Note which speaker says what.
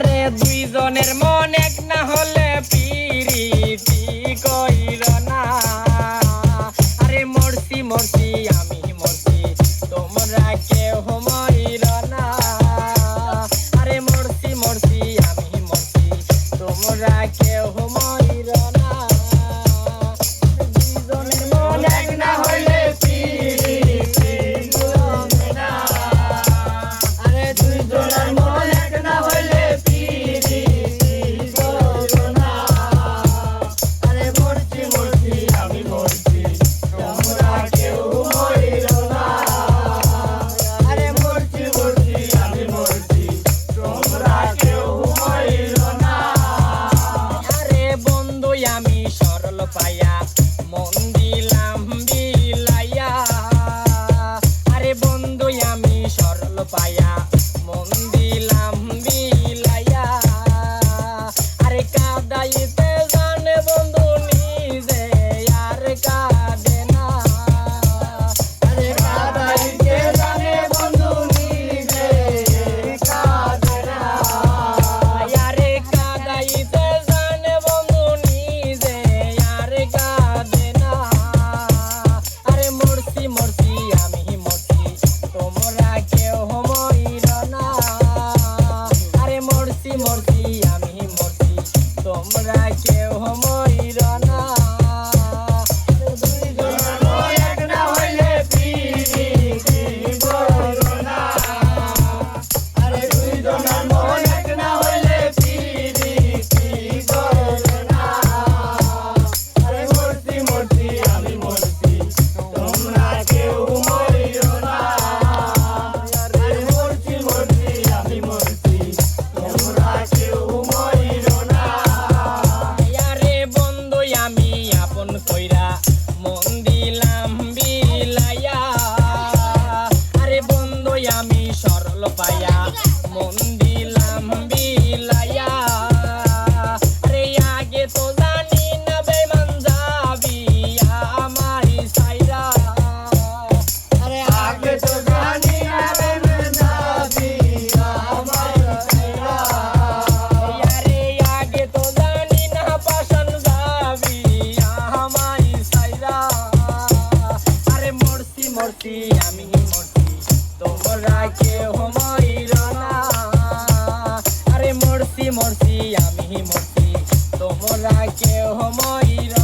Speaker 1: পারে দুইজনের মন এক না হলে পিরি পি কই? ลปายา আছি, আমি মূর্তি তোমরা কেউ মরিল না। আরে মূর্তি মরছি, আমি মরছি। তোমরা কেউ মরিল